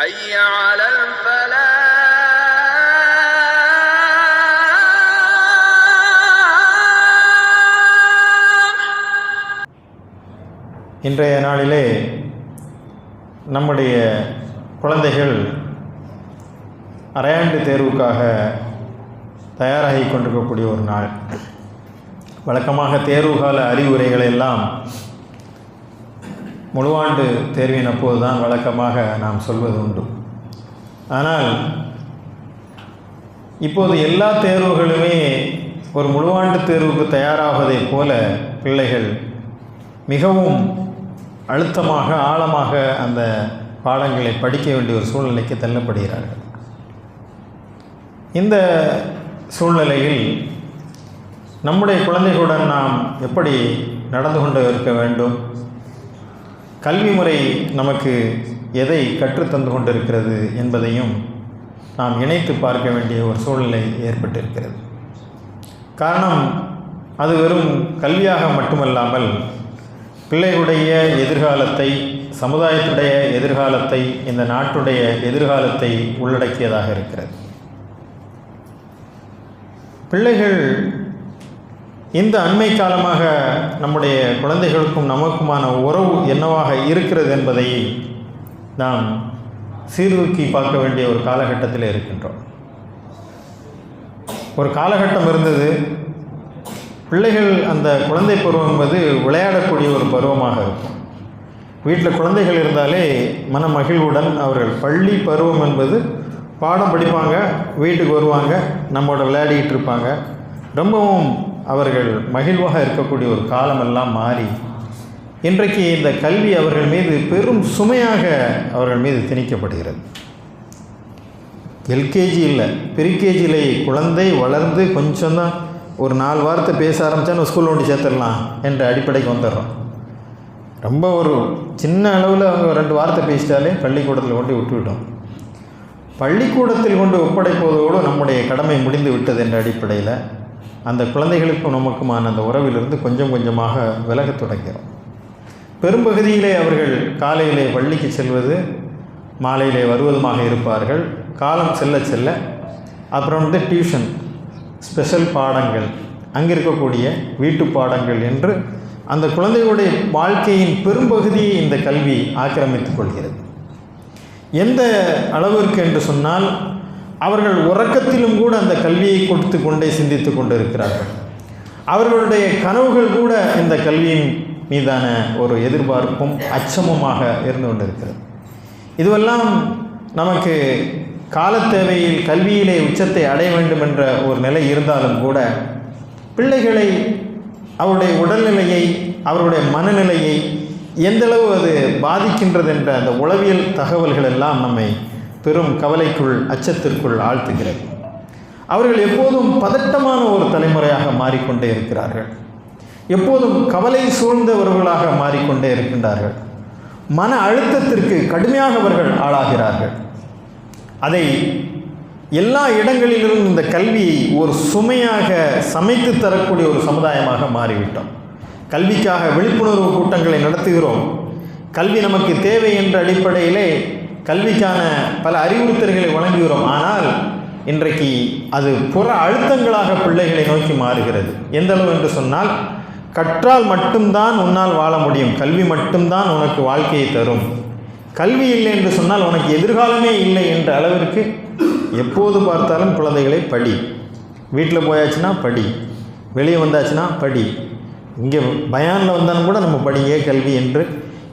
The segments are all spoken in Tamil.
حي على الفلاح இன்றைய நாளிலே நம்முடைய குழந்தைகள் அரையாண்டு தேர்வுக்காக தயாராகி கொண்டிருக்கக்கூடிய ஒரு நாள் வழக்கமாக தேர்வு கால அறிவுரைகளை எல்லாம் முழுவாண்டு தேர்வின் அப்போது தான் வழக்கமாக நாம் சொல்வது உண்டு ஆனால் இப்போது எல்லா தேர்வுகளுமே ஒரு முழுவாண்டு தேர்வுக்கு தயாராவதைப் போல பிள்ளைகள் மிகவும் அழுத்தமாக ஆழமாக அந்த பாடங்களை படிக்க வேண்டிய ஒரு சூழ்நிலைக்கு தள்ளப்படுகிறார்கள். இந்த சூழ்நிலையில் நம்முடைய குழந்தைகளுடன் நாம் எப்படி நடந்து கொண்டு இருக்க வேண்டும்? கல்வி முறை நமக்கு எதை கற்றுத்தந்து கொண்டிருக்கிறது என்பதையும் நாம் இணைத்து பார்க்க வேண்டிய ஒரு சூழ்நிலை ஏற்பட்டிருக்கிறது. காரணம் அது வெறும் கல்வியாக மட்டுமல்லாமல் பிள்ளைகளுடைய எதிர்காலத்தை சமுதாயத்துடைய எதிர்காலத்தை இந்த நாட்டுடைய எதிர்காலத்தை உள்ளடக்கியதாக இருக்கிறது. பிள்ளைகள் இந்த அண்மை காலமாக நம்முடைய குழந்தைகளுக்கும் நமக்குமான உறவு என்னவாக இருக்கிறது என்பதை நாம் சீர்தூக்கி பார்க்க வேண்டிய ஒரு காலகட்டத்தில் இருக்கின்றோம். ஒரு காலகட்டம் இருந்தது. பிள்ளைகள் அந்த குழந்தை பருவம் என்பது விளையாடக்கூடிய ஒரு பருவமாக இருக்கும். வீட்டில் குழந்தைகள் இருந்தாலே மன மகிழ்வுடன் அவர்கள் பள்ளி பருவம் என்பது பாடம் படிப்பாங்க வீட்டுக்கு வருவாங்க நம்மோட விளையாடிக்கிட்டு இருப்பாங்க. ரொம்பவும் அவர்கள் மகிழ்வாக இருக்கக்கூடிய ஒரு காலமெல்லாம் மாறி இன்றைக்கு இந்த கல்வி அவர்கள் மீது பெரும் சுமையாக அவர்கள் மீது திணிக்கப்படுகிறது. எல்கேஜி இல்லை குழந்தை வளர்ந்து கொஞ்சம் தான் ஒரு நாலு வாரத்தை பேச ஆரம்பித்தா ஸ்கூல் ஒன்று சேர்த்துடலாம் என்ற அடிப்படைக்கு வந்துடுறோம். ரொம்ப ஒரு சின்ன அளவில் அவங்க ரெண்டு வார்த்தை பேசிட்டாலே பள்ளிக்கூடத்தில் கொண்டு விட்டுவிட்டோம். பள்ளிக்கூடத்தில் கொண்டு ஒப்படைப்பதோடு நம்முடைய கடமை முடிந்து விட்டது என்ற அடிப்படையில் அந்த குழந்தைகளுக்கும் நமக்குமான அந்த உறவிலிருந்து கொஞ்சம் கொஞ்சமாக விலகத் தொடங்கிறோம். பெரும்பகுதியிலே அவர்கள் காலையிலே பள்ளிக்கு செல்வது மாலையிலே வருவதுமாக இருப்பார்கள். காலம் செல்ல செல்ல அப்புறம் வந்து டியூஷன் ஸ்பெஷல் பாடங்கள் அங்கே இருக்கக்கூடிய வீட்டு பாடங்கள் என்று அந்த குழந்தைகளுடைய வாழ்க்கையின் பெரும்பகுதியை இந்த கல்வி ஆக்கிரமித்துக் கொள்கிறது. எந்த அளவிற்கு என்று சொன்னால் அவர்கள் உறக்கத்திலும் கூட அந்த கல்வியை கொடுத்து கொண்டே சிந்தித்து கொண்டு இருக்கிறார்கள் அவர்களுடைய கனவுகள் கூட இந்த கல்வியின் மீதான ஒரு எதிர்பார்ப்பும் அச்சமுமாக இருந்து கொண்டிருக்கிறது. இதுவெல்லாம் நமக்கு காலத்தேவையில் கல்வியிலே உச்சத்தை அடைய வேண்டும் என்ற ஒரு நிலை இருந்தாலும் கூட பிள்ளைகளை அவருடைய உடல்நிலையை அவருடைய மனநிலையை எந்தளவு அது பாதிக்கின்றது என்ற அந்த உளவியல் தகவல்கள் எல்லாம் நம்மை பெரும் கவலைக்குள் அச்சத்திற்குள் ஆழ்த்துகிறது அவர்கள் எப்போதும் பதட்டமான ஒரு தலைமுறையாக மாறிக்கொண்டே இருக்கிறார்கள். எப்போதும் கவலை சூழ்ந்தவர்களாக மாறிக்கொண்டே இருக்கின்றார்கள். மன அழுத்தத்திற்கு கடுமையாக அவர்கள் ஆளாகிறார்கள். அதை எல்லா இடங்களிலும் இந்த கல்வியை ஒரு சுமையாக சமைத்து தரக்கூடிய ஒரு சமுதாயமாக மாறிவிட்டோம். கல்விக்காக விழிப்புணர்வு கூட்டங்களை நடத்துகிறோம். கல்வி நமக்கு தேவை என்ற அடிப்படையிலே கல்விக்கான பல அறிவுறுத்தல்களை வழங்குகிறோம். ஆனால் இன்றைக்கு அது புற அழுத்தங்களாக பிள்ளைகளை நோக்கி மாறுகிறது. எந்த அளவு என்று சொன்னால் கற்றால் மட்டும்தான் உன்னால் வாழ முடியும். கல்வி மட்டும்தான் உனக்கு வாழ்க்கையை தரும். கல்வி இல்லை என்று சொன்னால் உனக்கு எதிர்காலமே இல்லை என்ற அளவிற்கு எப்போது பார்த்தாலும் குழந்தைகளை படி. வீட்டில் போயாச்சுன்னா படி. வெளியே வந்தாச்சுன்னா படி. இங்கே பயானில் வந்தாலும் கூட நம்ம படிங்க கல்வி என்று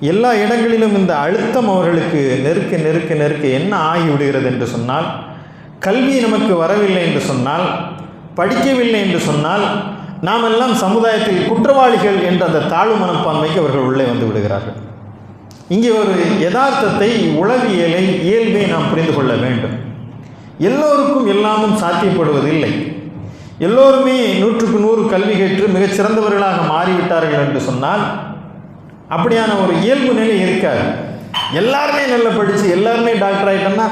எல்லா இடங்களிலும் இந்த அழுத்தம் அவர்களுக்கு நெருக்க நெருக்க நெருக்க என்ன ஆகிவிடுகிறது என்று சொன்னால் கல்வி நமக்கு வரவில்லை என்று சொன்னால் படிக்கவில்லை என்று சொன்னால் நாம் எல்லாம் சமுதாயத்தில் குற்றவாளிகள் என்ற அந்த தாழ்வு மனப்பான்மைக்கு அவர்கள் உள்ளே வந்து விடுகிறார்கள். இங்கே ஒரு யதார்த்தத்தை உளவியலை இயல்பை நாம் புரிந்து கொள்ள வேண்டும். எல்லோருக்கும் எல்லாமும் சாத்தியப்படுவதில்லை. எல்லோருமே நூற்றுக்கு நூறு கல்வி கற்று மிகச் சிறந்தவர்களாக மாறிவிட்டார்கள் என்று சொன்னால் அப்படியான ஒரு இயல்பு நிலை இருக்காது. எல்லாருமே நல்லா படித்து எல்லாருமே டாக்டர் ஆகிட்டோம்னா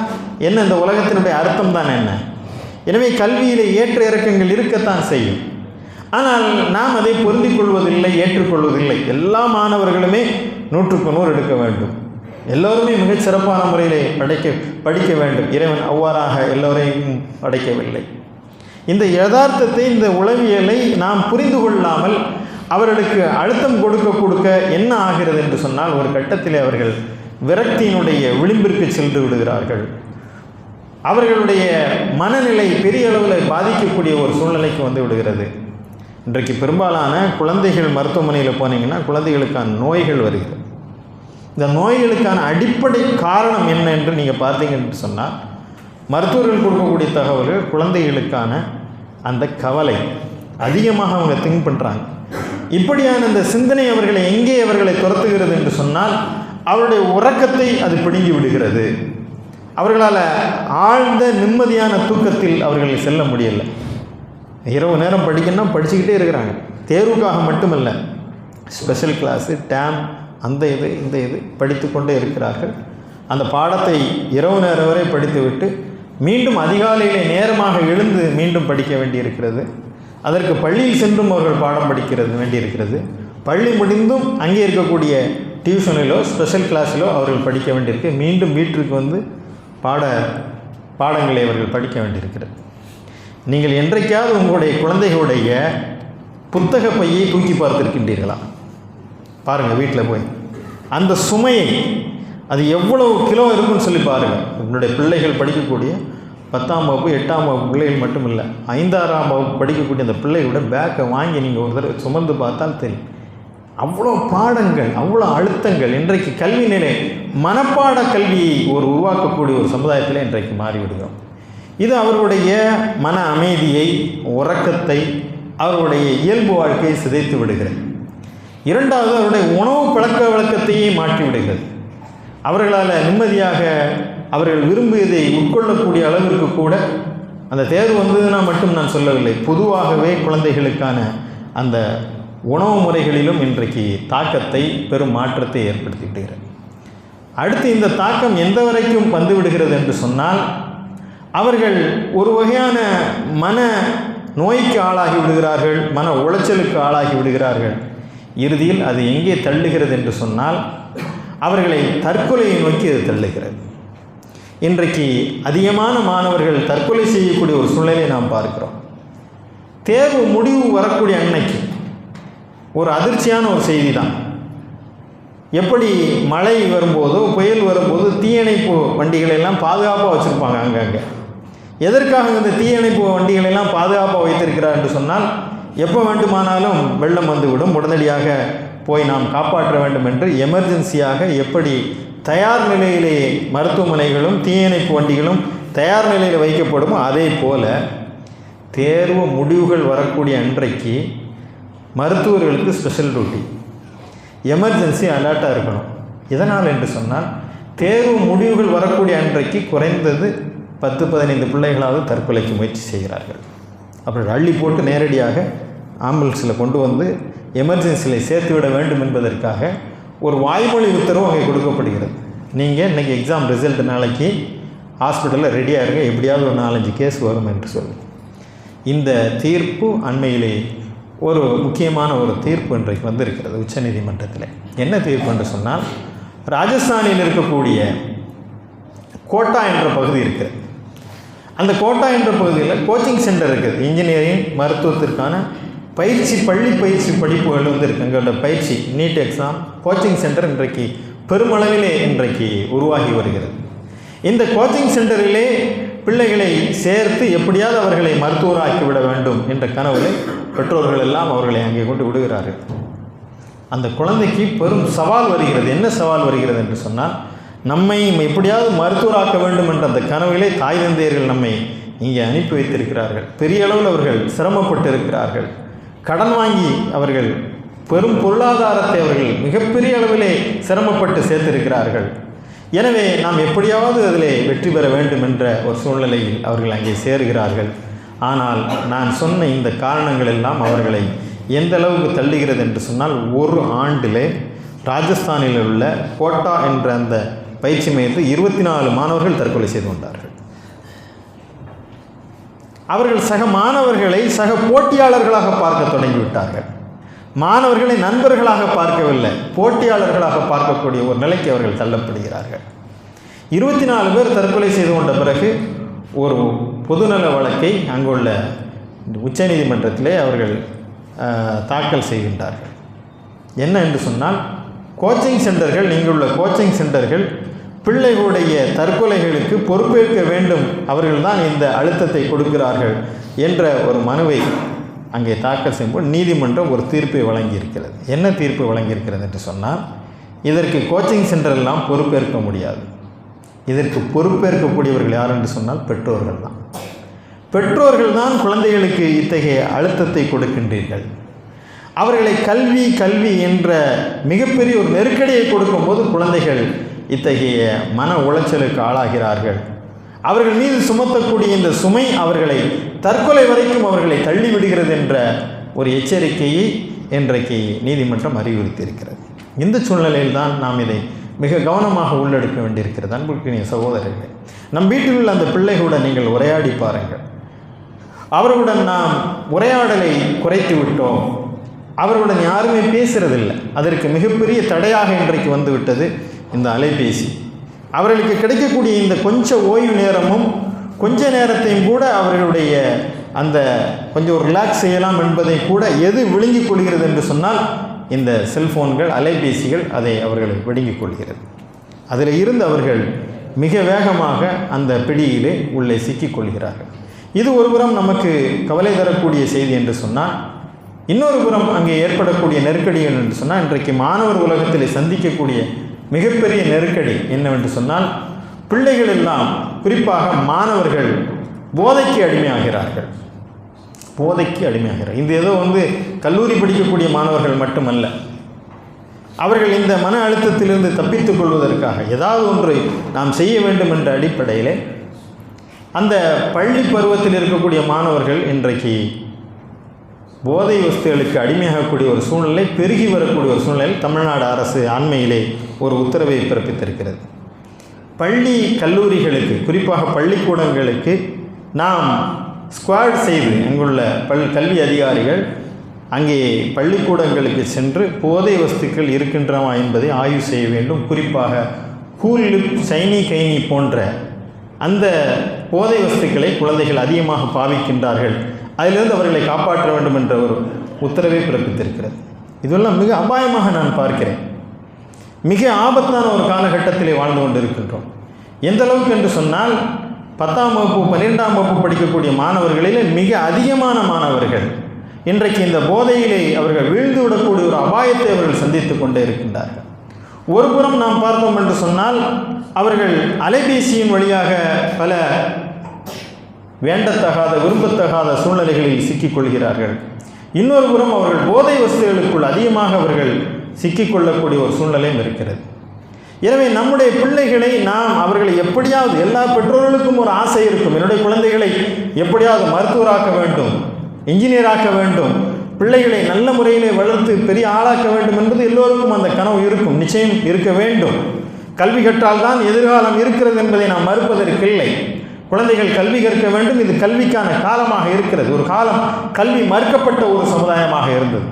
என்ன இந்த உலகத்தினுடைய அர்த்தம் தான் என்ன? எனவே கல்வியில் ஏற்ற இறக்கங்கள் இருக்கத்தான் செய்யும். ஆனால் நாம் அதை பொருந்திக் கொள்வதில்லை ஏற்றுக்கொள்வதில்லை. எல்லா மாணவர்களுமே நூற்றுக்கு நூறு எடுக்க வேண்டும். எல்லோருமே மிகச் சிறப்பான படைக்க படிக்க வேண்டும். இறைவன் அவ்வாறாக எல்லோரையும் படைக்கவில்லை. இந்த யதார்த்தத்தை இந்த உளவியலை நாம் புரிந்து கொள்ளாமல் அவர்களுக்கு அழுத்தம் கொடுக்க கொடுக்க என்ன ஆகிறது என்று சொன்னால் ஒரு கட்டத்தில் அவர்கள் விரக்தியினுடைய விளிம்பிற்கு சென்று விடுகிறார்கள். அவர்களுடைய மனநிலை பெரிய அளவில் பாதிக்கக்கூடிய ஒரு சூழ்நிலைக்கு வந்து விடுகிறது. இன்றைக்கு பெரும்பாலான குழந்தைகள் மருத்துவமனையில் போனீங்கன்னா குழந்தைகளுக்கான நோய்கள் வருகிறது. இந்த நோய்களுக்கான அடிப்படை காரணம் என்ன என்று நீங்கள் பார்த்தீங்கன்னு சொன்னால் மருத்துவர்கள் கொடுக்கக்கூடிய தகவல்கள் குழந்தைகளுக்கான அந்த கவலை. அதிகமாக அவங்க திங்க் பண்ணுறாங்க இப்படியான இந்த சிந்தனை அவர்களை எங்கே அவர்களை துரத்துகிறது என்று சொன்னால் அவருடைய உறக்கத்தை அது பிடுங்கி விடுகிறது. அவர்களால் ஆழ்ந்த நிம்மதியான தூக்கத்தில் அவர்கள் செல்ல முடியலை. இரவு நேரம் படிக்கணும்னா படிச்சுக்கிட்டே இருக்கிறாங்க. தேர்வுக்காக மட்டுமல்ல ஸ்பெஷல் கிளாஸு டேம் அந்த இது இந்த இது படித்து கொண்டே இருக்கிறார்கள். அந்த பாடத்தை இரவு நேரம் வரை படித்துவிட்டு மீண்டும் அதிகாலையிலே நேரமாக எழுந்து மீண்டும் படிக்க வேண்டியிருக்கிறது. அதற்கு பள்ளியில் சென்றும் அவர்கள் பாடம் படிக்கிறது வேண்டியிருக்கிறது. பள்ளி முடிந்தும் அங்கே இருக்கக்கூடிய டியூஷனிலோ ஸ்பெஷல் கிளாஸிலோ அவர்கள் படிக்க வேண்டியிருக்கு. மீண்டும் வீட்டிற்கு வந்து பாட பாடங்களை அவர்கள் படிக்க வேண்டியிருக்கிறது. நீங்கள் என்றைக்காவது உங்களுடைய குழந்தைகளுடைய புத்தக பையை தூக்கி பார்த்துருக்கின்றீர்களா? பாருங்கள் வீட்டில் போய். அந்த சுமையை அது எவ்வளவு கிலோ இருக்குன்னு சொல்லி பாருங்கள் உங்களுடைய பிள்ளைகள் படிக்கக்கூடிய பத்தாம் வகுப்பு எட்டாம் வகுப்பு பிள்ளைகள் மட்டும் இல்லை ஐந்தாறாம் வகுப்பு படிக்கக்கூடிய அந்த பிள்ளைகளோட பேக்கை வாங்கி நீங்கள் ஒரு தடவை சுமந்து பார்த்தால் தெரியும். அவ்வளோ பாடங்கள் அவ்வளோ அழுத்தங்கள் இன்றைக்கு கல்வி நிலை மனப்பாட கல்வியை ஒரு உருவாக்கக்கூடிய ஒரு சமுதாயத்தில் இன்றைக்கு மாறிவிடுகிறோம். இது அவர்களுடைய மன அமைதியை உறக்கத்தை அவர்களுடைய இயல்பு வாழ்க்கையை சிதைத்து விடுகிறது. இரண்டாவது அவருடைய உணவு பழக்க வழக்கத்தையே மாற்றி விடுகிறது. அவர்களால் நிம்மதியாக அவர்கள் விரும்பியதை உட்கொள்ளக்கூடிய அளவிற்கு கூட அந்த தேர்வு வந்ததுன்னா மட்டும் நான் சொல்லவில்லை. பொதுவாகவே குழந்தைகளுக்கான அந்த உணவு முறைகளிலும் இன்றைக்கு தாக்கத்தை பெரும் மாற்றத்தை ஏற்படுத்தி விடுகிறது அடுத்து இந்த தாக்கம் எந்த வரைக்கும் வந்து விடுகிறது என்று சொன்னால் அவர்கள் ஒரு வகையான மன நோய்க்கு ஆளாகி விடுகிறார்கள் மன உளைச்சலுக்கு ஆளாகி விடுகிறார்கள். இறுதியில் அது எங்கே தள்ளுகிறது என்று சொன்னால் அவர்களை தற்கொலையை நோக்கி அது தள்ளுகிறது. இன்றைக்கு அதிகமான மாணவர்கள் தற்கொலை செய்யக்கூடிய ஒரு சூழ்நிலையை நாம் பார்க்கிறோம். தேர்வு முடிவு வரக்கூடிய அன்னைக்கு ஒரு அதிர்ச்சியான ஒரு செய்தி தான் எப்படி மழை வரும்போதோ புயல் வரும்போது தீயணைப்பு வண்டிகளை எல்லாம் பாதுகாப்பாக வச்சுருப்பாங்க அங்கங்கே எதற்காக இந்த தீயணைப்பு வண்டிகளை எல்லாம் பாதுகாப்பாக வைத்திருக்கிறார் என்று சொன்னால் எப்போ வேண்டுமானாலும் வெள்ளம் வந்துவிடும். உடனடியாக போய் நாம் காப்பாற்ற வேண்டும் என்று எமர்ஜென்சியாக எப்படி தயார் நிலையிலே மருத்துவமனைகளும் தீயணைப்பு வண்டிகளும் தயார் நிலையில் வைக்கப்படுமோ அதே போல் தேர்வு முடிவுகள் வரக்கூடிய அன்றைக்கு மருத்துவர்களுக்கு ஸ்பெஷல் டியூட்டி எமர்ஜென்சி அலர்ட்டாக இருக்கணும். இதனால் என்று சொன்னால் தேர்வு முடிவுகள் வரக்கூடிய அன்றைக்கு குறைந்தது பத்து பதினைந்து பிள்ளைகளாவது தற்கொலைக்கு முயற்சி செய்கிறார்கள். அப்புறம் அள்ளி போட்டு நேரடியாக ஆம்புலன்ஸில் கொண்டு வந்து எமர்ஜென்சியில் சேர்த்து விட வேண்டும் என்பதற்காக ஒரு வாய்மொழி உத்தரவு அங்கே கொடுக்கப்படுகிறது. நீங்கள் இன்றைக்கி எக்ஸாம் ரிசல்ட் நாளைக்கு ஹாஸ்பிட்டலில் ரெடியாக இருங்க. எப்படியாவது ஒரு நாலஞ்சு கேஸ் வரும் என்று சொல்லி. இந்த தீர்ப்பு அண்மையிலே ஒரு முக்கியமான ஒரு தீர்ப்பு இன்றைக்கு வந்திருக்கிறது உச்சநீதிமன்றத்தில் என்ன தீர்ப்பு என்று சொன்னால் ராஜஸ்தானில் இருக்கக்கூடிய கோட்டா என்ற பகுதி இருக்குது அந்த கோட்டா என்ற பகுதியில் கோச்சிங் சென்டர் இருக்குது. இன்ஜினியரிங் மருத்துவத்திற்கான பயிற்சி பள்ளி பயிற்சி படிப்புகள் வந்து இருக்குது எங்களோட பயிற்சி நீட் எக்ஸாம் கோச்சிங் சென்டர் இன்றைக்கு பெருமளவிலே இன்றைக்கு உருவாகி வருகிறது. இந்த கோச்சிங் சென்டரிலே பிள்ளைகளை சேர்த்து எப்படியாவது அவர்களை மருத்துவராக்கி விட வேண்டும் என்ற கனவுகளை பெற்றோர்கள் எல்லாம் அவர்களை அங்கே கொண்டு விடுகிறார்கள். அந்த குழந்தைக்கு பெரும் சவால் வருகிறது. என்ன சவால் வருகிறது என்று சொன்னால் நம்மை எப்படியாவது மருத்துவராக்க வேண்டும் என்ற அந்த கனவிலே தாய் தந்தையர்கள் நம்மை இங்கே அனுப்பி வைத்திருக்கிறார்கள். பெரிய அளவில் அவர்கள் சிரமப்பட்டு இருக்கிறார்கள் கடன் வாங்கி அவர்கள் பெரும் பொருளாதாரத்தை அவர்கள் மிகப்பெரிய அளவிலே சிரமப்பட்டு சேர்த்திருக்கிறார்கள். எனவே நாம் எப்படியாவது அதிலே வெற்றி பெற வேண்டும் என்ற ஒரு சூழ்நிலையில் அவர்கள் அங்கே சேருகிறார்கள். ஆனால் நான் சொன்ன இந்த காரணங்கள் எல்லாம் அவர்களை எந்த அளவுக்கு தள்ளுகிறது என்று சொன்னால் ஒரு ஆண்டிலே ராஜஸ்தானில் உள்ள கோட்டா என்ற அந்த பயிற்சி மையத்தில் இருபத்தி நாலு மாணவர்கள் தற்கொலை செய்து கொண்டார்கள். அவர்கள் சக மாணவர்களை சக போட்டியாளர்களாக பார்க்க தொடங்கிவிட்டார்கள். மாணவர்களை நண்பர்களாக பார்க்கவில்லை போட்டியாளர்களாக பார்க்கக்கூடிய ஒரு நிலைக்கு அவர்கள் தள்ளப்படுகிறார்கள். இருபத்தி நாலு பேர் தற்கொலை செய்து கொண்ட பிறகு ஒரு பொதுநல வழக்கை அங்குள்ள உச்சநீதிமன்றத்திலே அவர்கள் தாக்கல் செய்கின்றார்கள். என்ன என்று சொன்னால் கோச்சிங் சென்டர்கள் இங்குள்ள கோச்சிங் சென்டர்கள் பிள்ளைகளுடைய தற்கொலைகளுக்கு பொறுப்பேற்க வேண்டும் அவர்கள்தான் இந்த அழுத்தத்தை கொடுக்கிறார்கள் என்ற ஒரு மனுவை அங்கே தாக்கல் செய்யும்போது நீதிமன்றம் ஒரு தீர்ப்பை வழங்கியிருக்கிறது. என்ன தீர்ப்பு வழங்கியிருக்கிறது என்று சொன்னால் இதற்கு கோச்சிங் சென்டர் எல்லாம் பொறுப்பேற்க முடியாது. இதற்கு பொறுப்பேற்கக்கூடியவர்கள் யார் என்று சொன்னால் பெற்றோர்கள் தான். பெற்றோர்கள் தான் குழந்தைகளுக்கு இத்தகைய அழுத்தத்தை கொடுக்கின்றீர்கள். அவர்களை கல்வி கல்வி என்ற மிகப்பெரிய ஒரு நெருக்கடியை கொடுக்கும்போது குழந்தைகள் இத்தகைய மன உளைச்சலுக்கு ஆளாகிறார்கள். அவர்கள் மீது சுமத்தக்கூடிய இந்த சுமை அவர்களை தற்கொலை வரைக்கும் அவர்களை தள்ளிவிடுகிறது என்ற ஒரு எச்சரிக்கையை இன்றைக்கு நீதிமன்றம் அறிவுறுத்தியிருக்கிறது. இந்த சூழ்நிலையில் தான் நாம் இதை மிக கவனமாக உள்ளெடுக்க வேண்டியிருக்கிறது அன்புக்குரிய சகோதரர்களே. நம் வீட்டில் உள்ள அந்த பிள்ளைகளுடன் நீங்கள் உரையாடி பாருங்கள். அவர்களுடன் நாம் உரையாடலை குறைத்து விட்டோம். அவர்களுடன் யாருமே பேசுறதில்லை. அதற்கு மிகப்பெரிய தடையாக இன்றைக்கு வந்துவிட்டது இந்த அலைபேசி. அவர்களுக்கு கிடைக்கக்கூடிய இந்த கொஞ்ச ஓய்வு நேரமும் கொஞ்ச நேரத்தையும் கூட அவர்களுடைய அந்த கொஞ்சம் ரிலாக்ஸ் செய்யலாம் என்பதை கூட எது விழுங்கிக் கொள்கிறது என்று சொன்னால் இந்த செல்ஃபோன்கள் அலைபேசிகள் அதை அவர்களை விழுங்கிக் கொள்கிறது. அதில் இருந்து அவர்கள் மிக வேகமாக அந்த பிடியிலே உள்ளே சிக்கிக் கொள்கிறார்கள். இது ஒருபுறம் நமக்கு கவலை தரக்கூடிய செய்தி என்று சொன்னால் இன்னொரு புறம் அங்கே ஏற்படக்கூடிய நெருக்கடிகள் என்று சொன்னால் இன்றைக்கு மாணவர் உலகத்தில் சந்திக்கக்கூடிய மிகப்பெரிய நெருக்கடி என்னவென்று சொன்னால் பிள்ளைகள் எல்லாம் குறிப்பாக மாணவர்கள் போதைக்கு அடிமையாகிறார்கள். போதைக்கு அடிமையாகிறார் இது ஏதோ வந்து கல்லூரி படிக்கக்கூடிய மாணவர்கள் மட்டுமல்ல. அவர்கள் இந்த மன அழுத்தத்திலிருந்து தப்பித்துக் கொள்வதற்காக ஏதாவது ஒன்று நாம் செய்ய வேண்டும் என்ற அடிப்படையிலே அந்த பள்ளி பருவத்தில் இருக்கக்கூடிய மாணவர்கள் இன்றைக்கு போதை வஸ்துகளுக்கு அடிமையாகக்கூடிய ஒரு சூழ்நிலை பெருகி வரக்கூடிய ஒரு சூழ்நிலை தமிழ்நாடு அரசு அண்மையிலே ஒரு உத்தரவை பிறப்பித்திருக்கிறது. பள்ளி கல்லூரிகளுக்கு குறிப்பாக பள்ளிக்கூடங்களுக்கு நாம் ஸ்குவாட் செய்து அங்குள்ள பல் கல்வி அதிகாரிகள் அங்கே பள்ளிக்கூடங்களுக்கு சென்று போதை வஸ்துக்கள் இருக்கின்றமா என்பதை ஆய்வு செய்ய வேண்டும். குறிப்பாக கூல் சைனி கைனி போன்ற அந்த போதை வஸ்துக்களை குழந்தைகள் அதிகமாக பாவிக்கின்றார்கள். அதிலிருந்து அவர்களை காப்பாற்ற வேண்டும் என்ற ஒரு உத்தரவை பிறப்பித்திருக்கிறது. இதெல்லாம் மிக அபாயமாக நான் பார்க்கிறேன். மிக ஆபத்தான ஒரு காலகட்டத்திலே வாழ்ந்து கொண்டிருக்கின்றோம். எந்த அளவுக்கு என்று சொன்னால் பத்தாம் வகுப்பு பன்னிரெண்டாம் வகுப்பு படிக்கக்கூடிய மாணவர்களிலே மிக அதிகமான மாணவர்கள் இன்றைக்கு இந்த போதையிலே அவர்கள் வீழ்ந்து விடக்கூடிய ஒரு அபாயத்தை அவர்கள் சந்தித்து கொண்டே இருக்கின்றார்கள். ஒரு புறம் நாம் பார்த்தோம் என்று சொன்னால் அவர்கள் அலைபேசியின் வழியாக பல வேண்டத்தகாத விரும்பத்தகாத சூழ்நிலைகளில் சிக்கிக்கொள்கிறார்கள் இன்னொரு புறம் அவர்கள் போதை வசதிகளுக்குள் அதிகமாக அவர்கள் சிக்கிக்கொள்ளக்கூடிய ஒரு சூழ்நிலையும் இருக்கிறது. எனவே நம்முடைய பிள்ளைகளை நாம் அவர்களை எப்படியாவது எல்லா பெற்றோர்களுக்கும் ஒரு ஆசை இருக்கும். என்னுடைய குழந்தைகளை எப்படியாவது மருத்துவராக்க வேண்டும் இன்ஜினியராக்க வேண்டும் பிள்ளைகளை நல்ல முறையிலே வளர்த்து பெரிய ஆளாக்க வேண்டும் என்பது எல்லோருக்கும் அந்த கனவு இருக்கும் நிச்சயம் இருக்க வேண்டும். கல்வி கற்றால் தான் எதிர்காலம் இருக்கிறது என்பதை நாம் மறுப்பதற்கில்லை குழந்தைகள் கல்வி கற்க வேண்டும் இது கல்விக்கான காலமாக இருக்கிறது. ஒரு காலம் கல்வி மறுக்கப்பட்ட ஒரு சமுதாயமாக இருந்தது.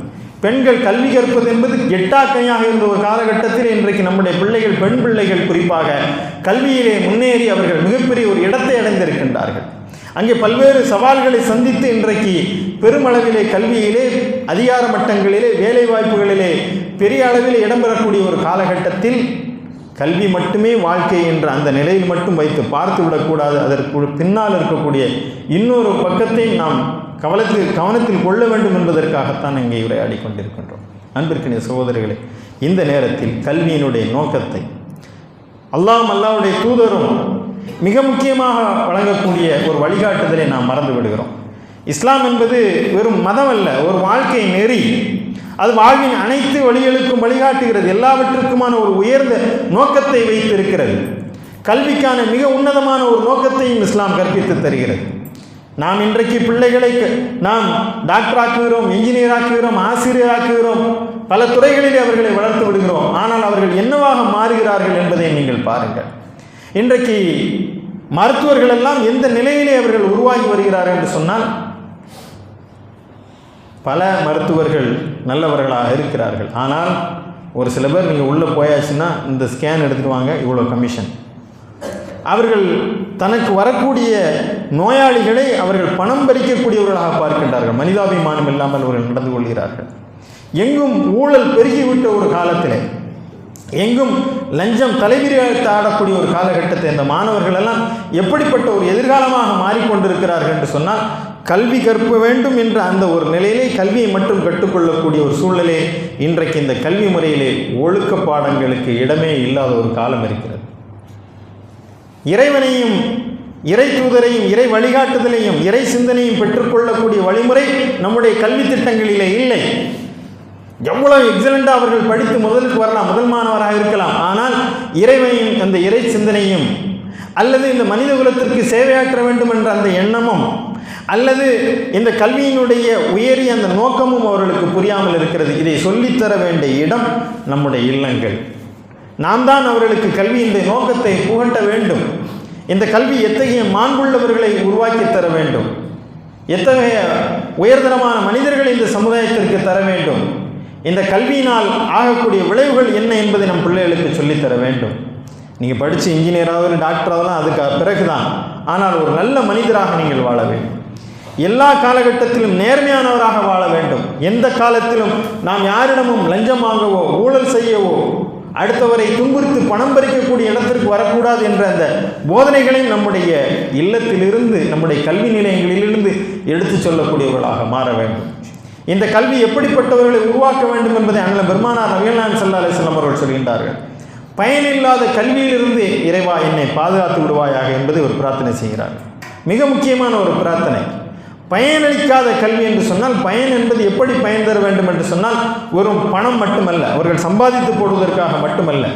பெண்கள் கல்வி கற்பது என்பது எட்டாக்கையாக இருந்த ஒரு காலகட்டத்தில் இன்றைக்கு நம்முடைய பிள்ளைகள் பெண் பிள்ளைகள் குறிப்பாக கல்வியிலே முன்னேறி அவர்கள் மிகப்பெரிய ஒரு இடத்தை அடைந்திருக்கின்றார்கள். அங்கே பல்வேறு சவால்களை சந்தித்து இன்றைக்கு பெருமளவிலே கல்வியிலே அதிகார மட்டங்களிலே வேலை வாய்ப்புகளிலே பெரிய அளவில் இடம்பெறக்கூடிய ஒரு காலகட்டத்தில் கல்வி மட்டுமே வாழ்க்கை என்ற அந்த நிலையில் மட்டும் வைத்து பார்த்து விடக்கூடாது அதற்கு பின்னால் இருக்கக்கூடிய இன்னொரு பக்கத்தை நாம் கவனத்தில் கவனத்தில் கொள்ள வேண்டும் என்பதற்காகத்தான் இங்கே உரையாடி கொண்டிருக்கின்றோம். அன்பிற்கினிய சகோதரிகளே இந்த நேரத்தில் கல்வியினுடைய நோக்கத்தை அல்லாம் அல்லாவுடைய தூதரும் மிக முக்கியமாக வழங்கக்கூடிய ஒரு வழிகாட்டுதலை நாம் மறந்து விடுகிறோம். இஸ்லாம் என்பது வெறும் மதம் அல்ல ஒரு வாழ்க்கை நெறி. அது வாழ்வின் அனைத்து வழிகளுக்கும் வழிகாட்டுகிறது எல்லாவற்றுக்குமான ஒரு உயர்ந்த நோக்கத்தை வைத்திருக்கிறது. கல்விக்கான மிக உன்னதமான ஒரு நோக்கத்தையும் இஸ்லாம் கற்பித்து தருகிறது. நாம் இன்றைக்கு பிள்ளைகளை நாம் டாக்டர் ஆக்குகிறோம் இன்ஜினியர் ஆக்குகிறோம் ஆசிரியர் ஆக்குகிறோம். பல துறைகளிலே அவர்களை வளர்த்து விடுகிறோம். ஆனால் அவர்கள் என்னவாக மாறுகிறார்கள் என்பதை நீங்கள் பாருங்கள். இன்றைக்கு மருத்துவர்கள் எல்லாம் எந்த நிலையிலே அவர்கள் உருவாகி வருகிறார்கள் என்று சொன்னால் பல மருத்துவர்கள் நல்லவர்களாக இருக்கிறார்கள். ஆனால் ஒரு சில பேர் நீங்கள் உள்ளே போயாச்சுன்னா இந்த ஸ்கேன் எடுத்துகிட்டு வாங்க இவ்வளோ கமிஷன் அவர்கள் தனக்கு வரக்கூடிய நோயாளிகளை அவர்கள் பணம் பறிக்கக்கூடியவர்களாக பார்க்கின்றார்கள். மனிதாபிமானம் இல்லாமல் அவர்கள் நடந்து கொள்கிறார்கள். எங்கும் ஊழல் பெருகிவிட்ட ஒரு காலத்திலே எங்கும் லஞ்சம் தலைவிரித்து ஆடக்கூடிய ஒரு காலகட்டத்தை இந்த மாணவர்கள் எல்லாம் எப்படிப்பட்ட ஒரு எதிர்காலமாக மாறிக்கொண்டிருக்கிறார்கள் என்று சொன்னால் கல்வி கற்ப வேண்டும் என்ற அந்த ஒரு நிலையிலே கல்வியை மட்டும் கற்றுக்கொள்ளக்கூடிய ஒரு சூழ்நிலை இன்றைக்கு இந்த கல்வி முறையிலே ஒழுக்க பாடங்களுக்கு இடமே இல்லாத ஒரு காலம் இருக்கிறது. இறைவனையும் இறை தூதரையும் இறை வழிகாட்டுதலையும் இறை சிந்தனையும் பெற்றுக்கொள்ளக்கூடிய வழிமுறை நம்முடைய கல்வி திட்டங்களிலே இல்லை. எவ்வளவு எக்ஸலண்டாக அவர்கள் படித்து முதலுக்கு வரலாம் முதல் மாணவராக இருக்கலாம். ஆனால் இறைவனையும் அந்த இறை சிந்தனையும் அல்லது இந்த மனித குலத்திற்கு சேவையாற்ற வேண்டும் என்ற அந்த எண்ணமும் அல்லது இந்த கல்வியினுடைய உயரிய அந்த நோக்கமும் அவர்களுக்கு புரியாமல் இருக்கிறது. இதை சொல்லித்தர வேண்டிய இடம் நம்முடைய இல்லங்கள். நாம் தான் அவர்களுக்கு கல்வி இந்த நோக்கத்தை புகட்ட வேண்டும். இந்த கல்வி எத்தகைய மாண்புள்ளவர்களை உருவாக்கி தர வேண்டும்? எத்தகைய உயர்தரமான மனிதர்களை இந்த சமுதாயத்திற்கு தர வேண்டும்? இந்த கல்வியினால் ஆகக்கூடிய விளைவுகள் என்ன என்பதை நம் பிள்ளைகளுக்கு சொல்லித்தர வேண்டும். நீங்கள் படித்து இன்ஜினியராவது டாக்டராகலாம் அதுக்கு பிறகு தான் ஆனால் ஒரு நல்ல மனிதராக நீங்கள் வாழ வேண்டும். எல்லா காலகட்டத்திலும் நேர்மையானவராக வாழ வேண்டும். எந்த காலத்திலும் நாம் யாரிடமும் லஞ்சம் வாங்கவோ ஊழல் செய்ய அடுத்தவரை துன்புறுத்து பணம் பறிக்கக்கூடிய இடத்திற்கு வரக்கூடாது என்ற அந்த போதனைகளையும் நம்முடைய இல்லத்திலிருந்து நம்முடைய கல்வி நிலையங்களிலிருந்து எடுத்து சொல்லக்கூடியவர்களாக மாற வேண்டும். இந்த கல்வி எப்படிப்பட்டவர்களை உருவாக்க வேண்டும் என்பதை அண்ணன் பெருமானார் நவீனான் சல்லா அலிஸ்லாம் அவர்கள் சொல்கின்றார்கள். பயனில்லாத கல்வியிலிருந்து இறைவா என்னை பாதுகாத்து விடுவாயாக என்பதை ஒரு பிரார்த்தனை செய்கிறார். மிக முக்கியமான ஒரு பிரார்த்தனை. பயனளிக்காத கல்வி என்று சொன்னால் பயன் என்பது எப்படி பயன் தர வேண்டும் என்று சொன்னால் வெறும் பணம் மட்டுமல்ல அவர்கள் சம்பாதித்து போடுவதற்காக மட்டுமல்ல.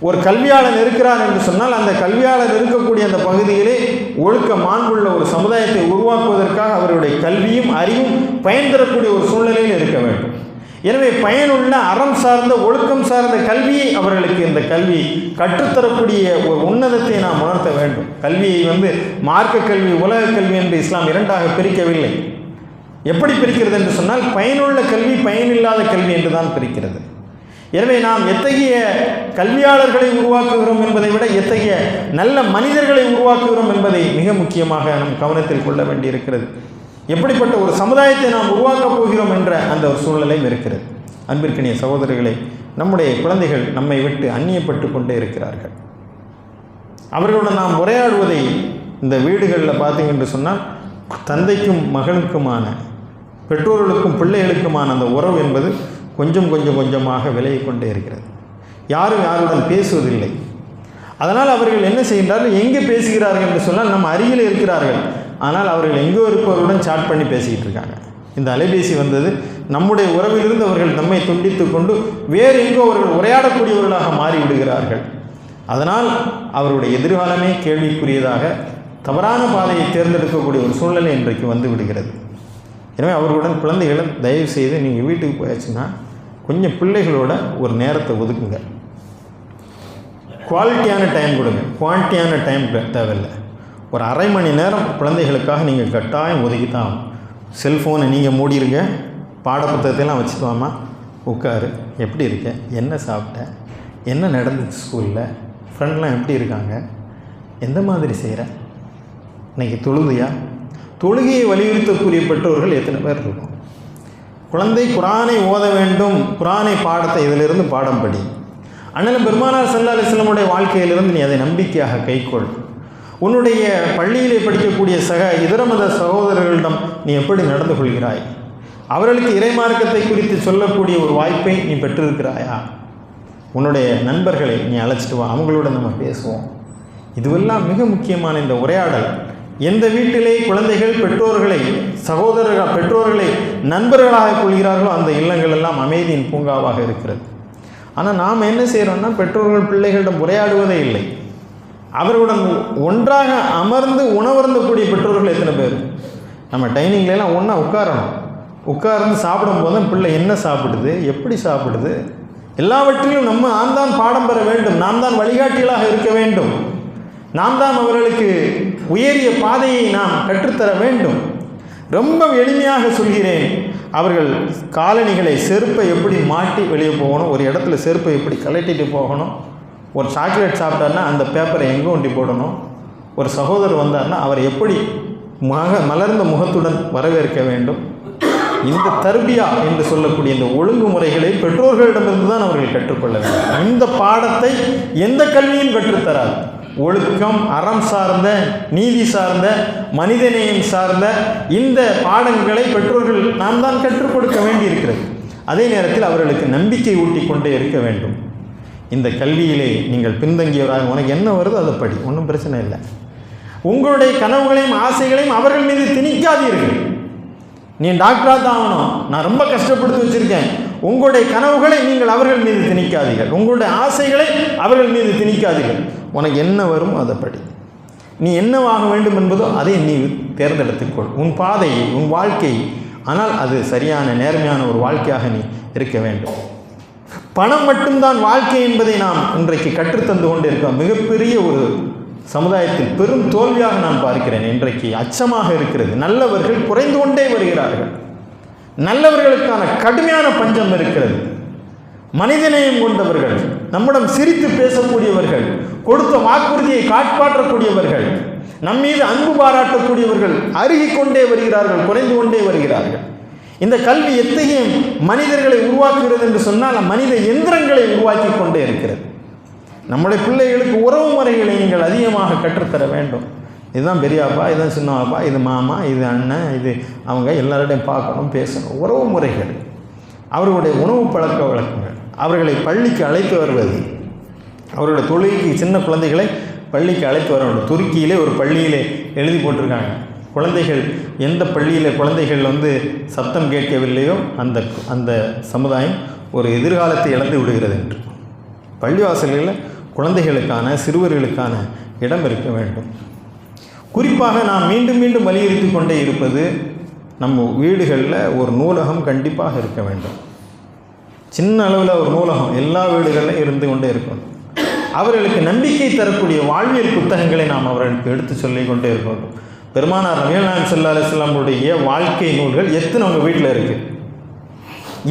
ஒரு கல்வியாளர் இருக்கிறார் என்று சொன்னால் அந்த கல்வியாளர் இருக்கக்கூடிய அந்த பகுதியிலே ஒழுக்க மாண்புள்ள ஒரு சமுதாயத்தை உருவாக்குவதற்காக அவருடைய கல்வியும் அறிவும் பயன் தரக்கூடிய ஒரு சூழ்நிலையில் இருக்க வேண்டும். எனவே பயனுள்ள அறம் சார்ந்த ஒழுக்கம் சார்ந்த கல்வியை அவர்களுக்கு இந்த கல்வி கற்றுத்தரக்கூடிய ஒரு உன்னதத்தை வேண்டும். கல்வியை வந்து மார்க்க கல்வி உலக கல்வி என்று இஸ்லாம் இரண்டாக பிரிக்கவில்லை. எப்படி பிரிக்கிறது என்று சொன்னால் பயனுள்ள கல்வி பயனில்லாத கல்வி என்று தான் பிரிக்கிறது. எனவே நாம் எத்தகைய கல்வியாளர்களை உருவாக்குகிறோம் என்பதை விட எத்தகைய நல்ல மனிதர்களை உருவாக்குகிறோம் என்பதை மிக முக்கியமாக நம் கவனத்தில் கொள்ள வேண்டியிருக்கிறது. எப்படிப்பட்ட ஒரு சமுதாயத்தை நாம் உருவாக்கப் போகிறோம் என்ற அந்த ஒரு சூழ்நிலையும் இருக்கிறது. அன்பிற்கினிய சகோதரிகளை நம்முடைய குழந்தைகள் நம்மை விட்டு அந்நியப்பட்டு கொண்டே இருக்கிறார்கள். அவர்களுடன் நாம் உரையாடுவதை இந்த வீடுகளில் பார்த்தீங்க என்று சொன்னால் தந்தைக்கும் மகனுக்குமான பெற்றோர்களுக்கும் பிள்ளைகளுக்குமான அந்த உறவு என்பது கொஞ்சம் கொஞ்சம் கொஞ்சமாக விலகி கொண்டே இருக்கிறது. யாரும் யாருடன் பேசுவதில்லை. அதனால் அவர்கள் என்ன செய்கின்றார்கள்? எங்கே பேசுகிறார்கள் என்று சொன்னால் நம்ம அருகில் இருக்கிறார்கள். ஆனால் அவர்கள் எங்கோ இருப்பவருடன் சாட் பண்ணி பேசிக்கிட்டு இருக்காங்க. இந்த அலைபேசி வந்தது நம்முடைய உறவிலிருந்து அவர்கள் நம்மை துண்டித்து கொண்டு வேறு எங்கோ அவர்கள் உரையாடக்கூடியவர்களாக மாறிவிடுகிறார்கள். அதனால் அவருடைய எதிர்காலமே கேள்விக்குரியதாக தவறான பாதையை தேர்ந்தெடுக்கக்கூடிய ஒரு சூழ்நிலை இன்றைக்கு வந்து விடுகிறது. எனவே அவர்களுடன் குழந்தைகளை தயவு செய்து நீங்கள் வீட்டுக்கு போயாச்சுன்னா கொஞ்சம் பிள்ளைகளோட ஒரு நேரத்தை ஒதுக்குங்க. குவாலிட்டியான டைம் கொடுங்க. குவான்டிட்டியான டைம் தேவையில்லை. ஒரு அரை மணி நேரம் குழந்தைகளுக்காக நீங்கள் கட்டாயம் ஒதுக்கி தான் செல்ஃபோனை நீங்கள் மூடிருங்க. பாடப்புத்தகத்தையெல்லாம் வச்சுட்டு வாமா உட்காரு. எப்படி இருக்க? என்ன சாப்பிட்ட? என்ன நடந்துச்சு ஸ்கூலில்? ஃப்ரெண்ட்லாம் எப்படி இருக்காங்க? எந்த மாதிரி செய்கிற இன்றைக்கி தொழுகையா? தொழுகையை வலியுறுத்தக்கூடிய பெற்றோர்கள் எத்தனை பேர் இருக்கும்? குழந்தை குரானை ஓத வேண்டும். குரானை பாடத்தை இதிலிருந்து பாடம் படி. அண்ணன் பெருமானார் சல்லா அலிஸ்லமுடைய வாழ்க்கையிலிருந்து நீ அதை நம்பிக்கையாக கைக்கொள். உன்னுடைய பள்ளியிலே படிக்கக்கூடிய சக இதர மத சகோதரர்களிடம் நீ எப்படி நடந்து கொள்கிறாய்? அவர்களுக்கு இறைமார்க்கத்தை குறித்து சொல்லக்கூடிய ஒரு வாய்ப்பை நீ பெற்றிருக்கிறாயா? உன்னுடைய நண்பர்களை நீ அழைச்சிட்டு வா அவங்களோட நம்ம பேசுவோம். இதுவெல்லாம் மிக முக்கியமான இந்த உரையாடல். எந்த வீட்டிலே குழந்தைகள் பெற்றோர்களை சகோதரர்கள் பெற்றோர்களை நண்பர்களாக கொள்கிறார்களோ அந்த இல்லங்கள் எல்லாம் அமைதியின் பூங்காவாக இருக்கிறது. ஆனால் நாம் என்ன செய்கிறோம்னா பெற்றோர்கள் பிள்ளைகளிடம் உரையாடுவதே இல்லை. அவர்களுடன் ஒன்றாக அமர்ந்து உணவருந்தக்கூடிய பெற்றோர்கள் எத்தனை பேர்? நம்ம டைனிங்லாம் ஒன்றா உட்காரணும். உட்கார்ந்து சாப்பிடும் போது பிள்ளை என்ன சாப்பிடுது எப்படி சாப்பிடுது? எல்லாவற்றிலும் நம்ம நாம் தான் பாடம் பெற வேண்டும். நாம் தான் வழிகாட்டிகளாக இருக்க வேண்டும். நாம் தான் அவர்களுக்கு உயரிய பாதையை நாம் கற்றுத்தர வேண்டும். ரொம்ப எளிமையாக சொல்கிறேன். அவர்கள் காலணிகளை செருப்பை எப்படி மாட்டி வெளியே போகணும் ஒரு இடத்துல செருப்பை எப்படி கலட்டிட்டு போகணும் ஒரு சாக்லேட் சாப்பிட்டாருன்னா அந்த பேப்பரை எங்கே ஒண்டி போடணும் ஒரு சகோதரர் வந்தார்னா அவர் எப்படி மக மலர்ந்த முகத்துடன் வரவேற்க வேண்டும். இந்த தர்பியா என்று சொல்லக்கூடிய இந்த ஒழுங்குமுறைகளை பெற்றோர்களிடமிருந்து தான் அவர்கள் கற்றுக்கொள்ள வேண்டும். இந்த பாடத்தை எந்த கல்வியும் கற்றுத்தராது. ஒழுக்கம் அறம் சார்ந்த நீதி சார்ந்த மனிதநேயம் சார்ந்த இந்த பாடங்களை பெற்றோர்கள் நாம் தான் கற்றுக் கொடுக்க வேண்டியிருக்கிறது. அதே நேரத்தில் அவர்களுக்கு நம்பிக்கை ஊட்டி கொண்டே இருக்க வேண்டும். இந்த கல்வியிலே நீங்கள் பின்தங்கியவராக உனக்கு என்ன வருதோ அதை படி ஒன்றும் பிரச்சனை இல்லை. உங்களுடைய கனவுகளையும் ஆசைகளையும் அவர்கள் மீது திணிக்காதீர்கள். நீ டாக்டராக தான் ஆகணும். நான் ரொம்ப கஷ்டப்படுத்தி வச்சுருக்கேன். உங்களுடைய கனவுகளை நீங்கள் அவர்கள் மீது திணிக்காதீர்கள். உங்களுடைய ஆசைகளை அவர்கள் மீது திணிக்காதீர்கள். உனக்கு என்ன வரும் அதை படி. நீ என்னவாக வேண்டும் என்பதோ அதை நீ தேர்ந்தெடுத்துக்கொள் உன் பாதையை உன் வாழ்க்கையை. ஆனால் அது சரியான நேர்மையான ஒரு வாழ்க்கையாக நீ இருக்க வேண்டும். பணம் மட்டும்தான் வாழ்க்கை என்பதை நாம் இன்றைக்கு கற்றுத்தந்து கொண்டிருக்க மிகப்பெரிய ஒரு சமுதாயத்தில் பெரும் தோல்வியாக நான் பார்க்கிறேன். இன்றைக்கு அச்சமாக இருக்கிறது. நல்லவர்கள் குறைந்து கொண்டே வருகிறார்கள். நல்லவர்களுக்கான கடுமையான பஞ்சம் இருக்கிறது. மனிதநேயம் கொண்டவர்கள் நம்மிடம் சிரித்து பேசக்கூடியவர்கள் கொடுத்த வாக்குறுதியை காட்பாற்றக்கூடியவர்கள் நம் மீது அன்பு பாராட்டக்கூடியவர்கள் அருகிக் கொண்டே வருகிறார்கள் குறைந்து கொண்டே வருகிறார்கள். இந்த கல்வி எத்தகைய மனிதர்களை உருவாக்குகிறது என்று சொன்னால் மனித எந்திரங்களை உருவாக்கி கொண்டே இருக்கிறது. நம்முடைய பிள்ளைகளுக்கு உறவு முறைகளை நீங்கள் அதிகமாக கற்றுத்தர வேண்டும். இதுதான் பெரியாப்பா இதுதான் சின்னவாப்பா இது மாமா இது அண்ணன் இது அவங்க எல்லாரோடையும் பார்க்கணும் பேசணும். உறவு முறைகள். அவர்களுடைய உணவு பழக்க வழக்கங்கள். அவர்களை பள்ளிக்கு அழைத்து வருவது. அவர்களுடைய தொழிலுக்கு சின்ன குழந்தைகளை பள்ளிக்கு அழைத்து வர வேண்டும். துருக்கியிலே ஒரு பள்ளியிலே எழுதி போட்டிருக்காங்க. குழந்தைகள் எந்த பள்ளியில் குழந்தைகள் வந்து சத்தம் கேட்கவில்லையோ அந்த அந்த சமுதாயம் ஒரு எதிர்காலத்தை இழந்து விடுகிறது என்று. பள்ளிவாசல்களில் குழந்தைகளுக்கான சிறுவர்களுக்கான இடம் இருக்க வேண்டும். குறிப்பாக நாம் மீண்டும் மீண்டும் வலியுறுத்தி கொண்டே இருப்பது நம்ம வீடுகளில் ஒரு நூலகம் கண்டிப்பாக இருக்க வேண்டும். சின்ன அளவில் ஒரு நூலகம் எல்லா வீடுகளிலும் இருந்து கொண்டே இருக்கணும் அவர்களுக்கு நம்பிக்கை தரக்கூடிய வாழ்வியல் புத்தகங்களை நாம் அவர்களுக்கு எடுத்து சொல்லிக் கொண்டே இருக்கணும் பெருமானார் நபிகள் நாயகம் ஸல்லல்லாஹு வாழ்க்கை நூல்கள் எத்தனை உங்கள் வீட்டில் இருக்குது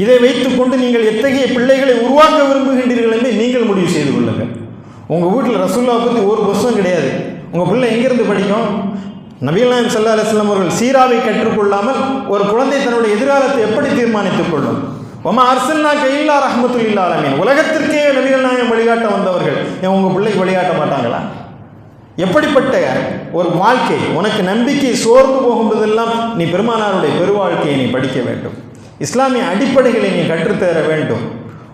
இதை வைத்துக்கொண்டு நீங்கள் எத்தகைய பிள்ளைகளை உருவாக்க விரும்புகின்றீர்கள் என்று நீங்கள் முடிவு செய்து கொள்ளுங்கள். உங்கள் வீட்டில் ரசுல்லா பற்றி ஒரு புஸ்தகம் கிடையாது. உங்கள் பிள்ளை எங்கேருந்து படிக்கும்? நபிகள் சல்லா ஸல்லல்லாஹு அவர்கள் சீராவை கற்றுக்கொள்ளாமல் ஒரு குழந்தை தன்னுடைய எதிர்காலத்தை எப்படி தீர்மானித்துக் கொள்ளும்? ஒமா அர்சல்னா கையில்லா ரஹமத்துல் இல்லாலமீன் உலகத்திற்கே நபிகள் நாயகம் வழிகாட்ட வந்தவர்கள் என் உங்கள் பிள்ளைக்கு வழிகாட்ட மாட்டாங்களா? எப்படிப்பட்ட ஒரு வாழ்க்கை உனக்கு நம்பிக்கை சோர்ந்து போகும்போதெல்லாம் நீ பெருமானாருடைய பெருவாழ்க்கையை நீ படிக்க வேண்டும். இஸ்லாமிய அடிப்படைகளை நீ கற்றுத்தர வேண்டும்.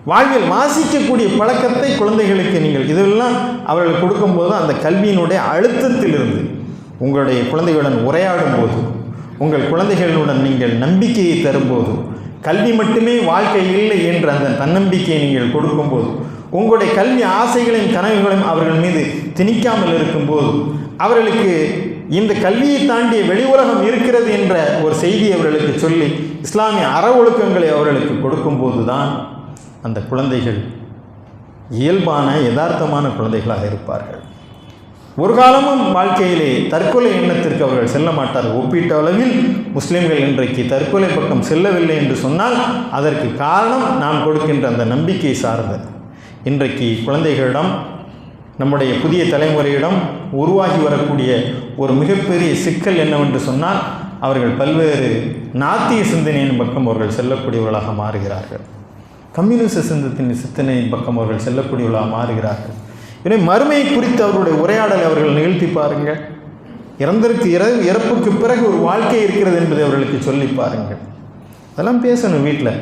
வாழ்வில் வாசிக்கக்கூடிய பழக்கத்தை குழந்தைகளுக்கு நீங்கள் இதெல்லாம் அவர்களுக்கு கொடுக்கும்போது அந்த கல்வியினுடைய அழுத்தத்திலிருந்து உங்களுடைய குழந்தைகளுடன் உரையாடும் போது உங்கள் குழந்தைகளுடன் நீங்கள் நம்பிக்கையை தரும்போது கல்வி மட்டுமே வாழ்க்கை இல்லை என்ற அந்த தன்னம்பிக்கையை நீங்கள் கொடுக்கும்போது உங்களுடைய கல்வி ஆசைகளையும் கனவுகளையும் அவர்கள் மீது திணிக்காமல் இருக்கும்போது அவர்களுக்கு இந்த கல்வியை தாண்டிய வெளி உலகம் இருக்கிறது என்ற ஒரு செய்தி அவர்களுக்கு சொல்லி இஸ்லாமிய அற ஒழுக்கங்களை அவர்களுக்கு கொடுக்கும்போது தான் அந்த குழந்தைகள் இயல்பான யதார்த்தமான குழந்தைகளாக இருப்பார்கள். ஒரு காலமும் வாழ்க்கையிலே தற்கொலை எண்ணத்திற்கு அவர்கள் செல்ல மாட்டார்கள் ஒப்பீட்டு அளவில் முஸ்லீம்கள் இன்றைக்கு தற்கொலை பக்கம் செல்லவில்லை என்று சொன்னால் அதற்கு காரணம் நாம் கொடுக்கின்ற அந்த நம்பிக்கை சார்ந்தது இன்றைக்கு குழந்தைகளிடம் நம்முடைய புதிய தலைமுறையிடம் உருவாகி வரக்கூடிய ஒரு மிகப்பெரிய சிக்கல் என்னவென்று சொன்னால் அவர்கள் பல்வேறு நாத்திய சிந்தனையின் பக்கம் அவர்கள் செல்லக்கூடியவர்களாக மாறுகிறார்கள். கம்யூனிச சிந்தத்தின் சிந்தனையின் பக்கம் அவர்கள் செல்லக்கூடியவர்களாக மாறுகிறார்கள். எனவே மறுமையை குறித்து அவருடைய உரையாடலை அவர்கள் நிகழ்த்தி பாருங்கள் இறந்திருக்கு இற இறப்புக்கு பிறகு ஒரு வாழ்க்கை இருக்கிறது என்பதை அவர்களுக்கு சொல்லி பாருங்கள் அதெல்லாம் பேசணும் வீட்டில்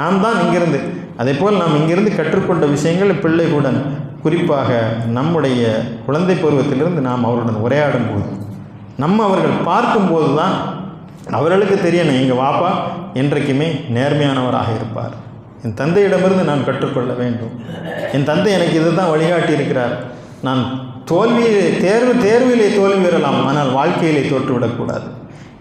நாம் தான் இங்கிருந்து. அதே போல் நாம் இங்கிருந்து கற்றுக்கொண்ட விஷயங்கள் பிள்ளைகளுடன் குறிப்பாக நம்முடைய குழந்தை பருவத்திலிருந்து நாம் அவருடன் உரையாடும் போது நம்ம அவர்கள் பார்க்கும்போது தான் அவர்களுக்கு தெரியணும் எங்கள் வாப்பா என்றைக்குமே நேர்மையானவராக இருப்பார். என் தந்தையிடமிருந்து நான் கற்றுக்கொள்ள வேண்டும். என் தந்தை எனக்கு இதை தான் வழிகாட்டி இருக்கிறார் நான் தோல்வியிலே தேர்வு தேர்விலே தோல்வி பெறலாம். ஆனால் வாழ்க்கையிலே தோற்றுவிடக்கூடாது.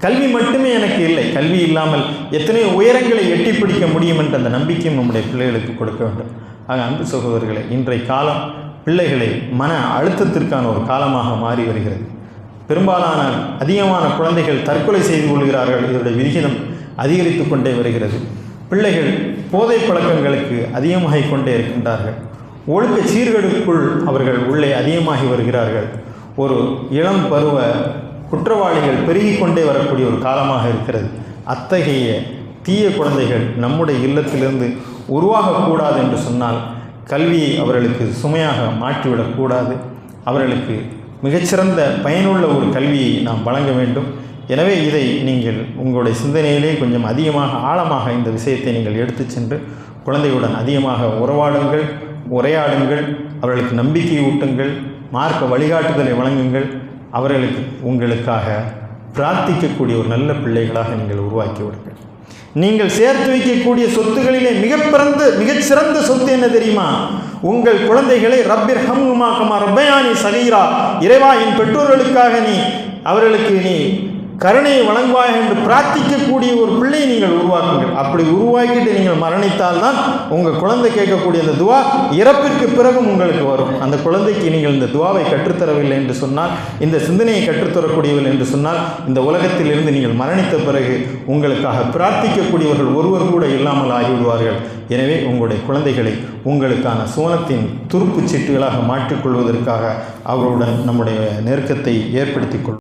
கல்வி மட்டுமே எனக்கு இல்லை. கல்வி இல்லாமல் எத்தனையோ உயரங்களை எட்டி பிடிக்க முடியும் என்ற அந்த நம்பிக்கையும் நம்முடைய பிள்ளைகளுக்கு கொடுக்க வேண்டும். ஆக அன்பு சகோதரர்களை இன்றைய காலம் பிள்ளைகளை மன அழுத்தத்திற்கான ஒரு காலமாக மாறி வருகிறது. பெரும்பாலான அதிகமான குழந்தைகள் தற்கொலை செய்து கொள்கிறார்கள். இதனுடைய விகிதம் அதிகரித்து கொண்டே வருகிறது. பிள்ளைகள் போதை பழக்கங்களுக்கு அதிகமாகிக் கொண்டே இருக்கின்றார்கள். ஒழுக்க சீர்கேடுக்குள் அவர்கள் உள்ளே அதிகமாகி வருகிறார்கள். ஒரு இளம் பருவ குற்றவாளிகள் பெருகி கொண்டே வரக்கூடிய ஒரு காலமாக இருக்கிறது. அத்தகைய தீய குழந்தைகள் நம்முடைய இல்லத்திலிருந்து உருவாகக்கூடாது என்று சொன்னால் கல்வியை அவர்களுக்கு சுமையாக மாற்றிவிடக்கூடாது அவர்களுக்கு மிகச்சிறந்த பயனுள்ள ஒரு கல்வியை நாம் வழங்க வேண்டும். எனவே இதை நீங்கள் உங்களுடைய சிந்தனையிலே கொஞ்சம் அதிகமாக ஆழமாக இந்த விஷயத்தை நீங்கள் எடுத்துச் சென்று குழந்தையுடன் அதிகமாக உறவாடுங்கள் உரையாடுங்கள் அவர்களுக்கு நம்பிக்கை ஊட்டுங்கள் மார்க்க வழிகாட்டுதலை வழங்குங்கள் அவர்களுக்கு உங்களுக்காக பிரார்த்திக்கக்கூடிய ஒரு நல்ல பிள்ளைகளாக நீங்கள் உருவாக்கி விடுங்கள் நீங்கள் சேர்த்து வைக்கக்கூடிய சொத்துகளிலே மிக மிகச்சிறந்த சொத்து என்ன தெரியுமா? உங்கள் குழந்தைகளை ரப்பிர் ஹம்மா கமா ரப்பயானி சகீரா இறைவா என் பெற்றோர்களுக்காக நீ அவர்களுக்கு நீ கருணையை வழங்குவாய் என்று பிரார்த்திக்கக்கூடிய ஒரு பிள்ளையை நீங்கள் உருவாக்குங்கள். அப்படி உருவாக்கிட்டு நீங்கள் மரணித்தால்தான் உங்கள் குழந்தை கேட்கக்கூடிய அந்த துவா இறப்பிற்கு பிறகும் உங்களுக்கு வரும். அந்த குழந்தைக்கு நீங்கள் இந்த துவாவை கற்றுத்தரவில்லை என்று சொன்னால் இந்த சிந்தனையை கற்றுத்தரக்கூடியவர்கள் என்று சொன்னால் இந்த உலகத்தில் இருந்து நீங்கள் மரணித்த பிறகு உங்களுக்காக பிரார்த்திக்கக்கூடியவர்கள் ஒருவர் கூட இல்லாமல் ஆகிவிடுவார்கள். எனவே உங்களுடைய குழந்தைகளை உங்களுக்கான சுவனத்தின் துருப்புச் சீட்டுகளாக மாற்றிக்கொள்வதற்காக அவர்களுடன் நம்முடைய நெருக்கத்தை ஏற்படுத்திக் கொள்